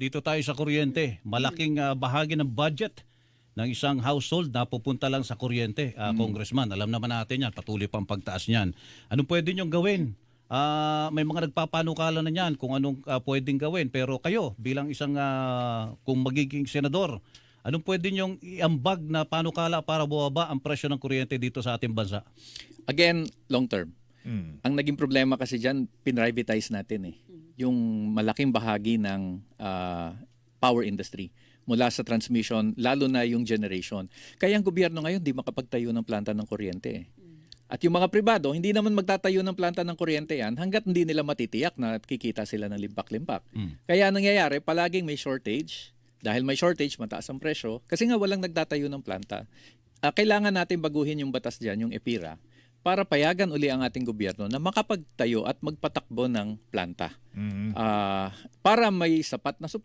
dito tayo sa kuryente. Malaking ah, bahagi ng budget ng isang household na pupunta lang sa kuryente, ah, congressman. Alam naman natin yan, patuloy pang pagtaas niyan. Anong pwede niyong gawin? Ah, may mga nagpapanukala na niyan kung anong ah, pwedeng gawin. Pero kayo, bilang isang, ah, kung magiging senador, anong pwede niyong iambag na panukala para buwaba ang presyo ng kuryente dito sa ating bansa? Again, long term. Mm. Ang naging problema kasi dyan, pinrivatize natin eh. Yung malaking bahagi ng ah, power industry mula sa transmission, lalo na yung generation. Kaya ang gobyerno ngayon di makapagtayo ng planta ng kuryente eh. At yung mga pribado, hindi naman magtatayo ng planta ng kuryente yan hanggat hindi nila matitiyak na kikita sila ng limpak-limpak. Mm. Kaya nangyayari, palaging may shortage. Dahil may shortage, mataas ang presyo. Kasi nga walang nagtatayo ng planta. Ah, kailangan natin baguhin yung batas dyan, yung EPIRA, para payagan uli ang ating gobyerno na makapagtayo at magpatakbo ng planta. Mm. Ah, para may sapat na supply